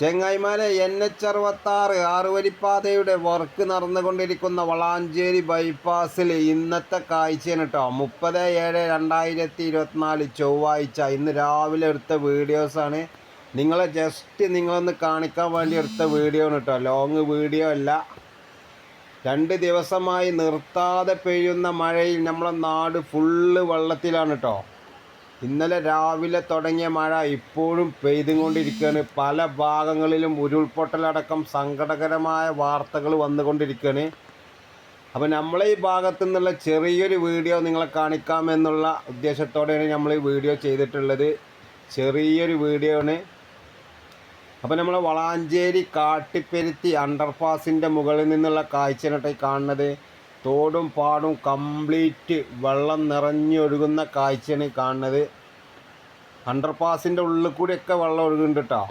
ചെങ്ങായിമാരെ N H അറുപത്താറ് ആറുവരിപ്പാതയുടെ work നടന്നുകൊണ്ടിരിക്കുന്ന വളാഞ്ചേരി ബൈപ്പാസിൽ ഇന്നത്തെ കാഴ്ചയാണ് കേട്ടോ. മുപ്പത് ഏഴ് രണ്ടായിരത്തി ഇരുപത്തിനാല് ചൊവ്വാഴ്ച. ഇന്ന് രാവിലെ എടുത്ത വീഡിയോസാണ് നിങ്ങളെ ജസ്റ്റ് നിങ്ങളൊന്ന് കാണിക്കാൻ വേണ്ടി എടുത്ത വീഡിയോ ആണ് കേട്ടോ. ലോങ് വീഡിയോ അല്ല. രണ്ട് ദിവസമായി നിർത്താതെ പെയ്യുന്ന മഴയിൽ നമ്മളെ നാട് ഫുള്ള് വെള്ളത്തിലാണ് കേട്ടോ. ഇന്നലെ രാവിലെ തുടങ്ങിയ മഴ ഇപ്പോഴും പെയ്തുകൊണ്ടിരിക്കുകയാണ്. പല ഭാഗങ്ങളിലും ഉരുൾപൊട്ടലടക്കം സങ്കടകരമായ വാർത്തകൾ വന്നുകൊണ്ടിരിക്കുകയാണ്. അപ്പോൾ നമ്മളെ ഈ ഭാഗത്തു നിന്നുള്ള ചെറിയൊരു വീഡിയോ നിങ്ങളെ കാണിക്കാമെന്നുള്ള ഉദ്ദേശത്തോടെയാണ് നമ്മൾ ഈ വീഡിയോ ചെയ്തിട്ടുള്ളത്. ചെറിയൊരു വീഡിയോ ആണ്. അപ്പോൾ നമ്മൾ വളാഞ്ചേരി കാട്ടിപ്പെരുത്തി അണ്ടർപാസിന്റെ മുകളിൽ നിന്നുള്ള കാഴ്ചയാണ് ഈ കാണുന്നത്. തോടും പാടും കംപ്ലീറ്റ് വെള്ളം നിറഞ്ഞൊഴുകുന്ന കാഴ്ചയാണ് കാണുന്നത്. അണ്ടർപാസിന്റെ ഉള്ളിൽ കൂടിയൊക്കെ വെള്ളം ഒഴുകുന്നുണ്ട് കേട്ടോ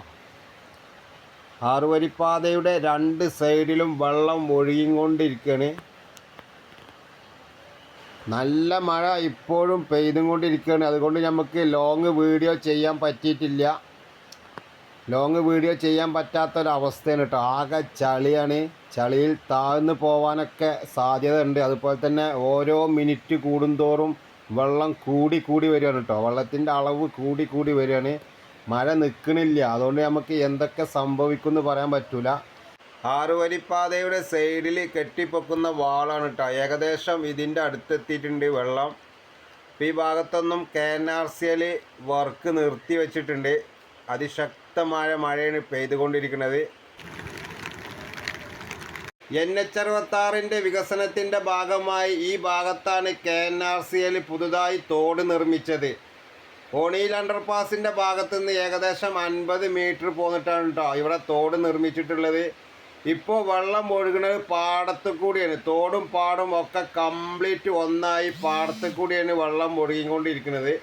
ആറുവരിപ്പാതയുടെ രണ്ട് സൈഡിലും വെള്ളം ഒഴുകിക്കൊണ്ടിരിക്കുകയാണ്. നല്ല മഴ ഇപ്പോഴും പെയ്തുകൊണ്ടിരിക്കുകയാണ്. അതുകൊണ്ട് നമുക്ക് ലോങ് വീഡിയോ ചെയ്യാൻ പറ്റിയിട്ടില്ല. ലോങ് വീഡിയോ ചെയ്യാൻ പറ്റാത്തൊരവസ്ഥയാണ് കേട്ടോ. ആകെ ചളിയാണ്. ചളിയിൽ താഴ്ന്നു പോവാനൊക്കെ സാധ്യത ഉണ്ട് അതുപോലെ തന്നെ ഓരോ മിനിറ്റ് കൂടുന്തോറും വെള്ളം കൂടി കൂടി വരികയാണ് കേട്ടോ. വെള്ളത്തിന്റെ അളവ് കൂടി കൂടി വരികയാണ്. മഴ നിൽക്കണില്ല അതുകൊണ്ട് നമുക്ക് എന്തൊക്കെ സംഭവിക്കുമെന്ന് പറയാൻ പറ്റൂല. ആറുവരിപ്പാതയുടെ സൈഡിൽ കെട്ടിപ്പൊക്കുന്ന വാളാണ് കേട്ടോ. ഏകദേശം ഇതിന്റെ അടുത്തെത്തിയിട്ടുണ്ട് വെള്ളം. അപ്പോൾ ഈ ഭാഗത്തൊന്നും K N R C L work നിർത്തി വെച്ചിട്ടുണ്ട് അതിശക്തമായ മഴയാണ് പെയ്തുകൊണ്ടിരിക്കുന്നത്. എൻ എച്ച് അറുപത്താറിന്റെ വികസനത്തിന്റെ ഭാഗമായി ഈ ഭാഗത്താണ് K N R C L പുതുതായി തോട് നിർമ്മിച്ചത്. ഓണിയിൽ അണ്ടർപാസിന്റെ ഭാഗത്ത് നിന്ന് ഏകദേശം അൻപത് മീറ്റർ പോന്നിട്ടാണ് കേട്ടോ ഇവിടെ തോട് നിർമ്മിച്ചിട്ടുള്ളത്. ഇപ്പോൾ വെള്ളം ഒഴുകുന്നത് പാടത്ത് കൂടിയാണ്. തോടും പാടും ഒക്കെ കംപ്ലീറ്റ് ഒന്നായി പാടത്ത് കൂടിയാണ് വെള്ളം ഒഴുകിക്കൊണ്ടിരിക്കുന്നത്.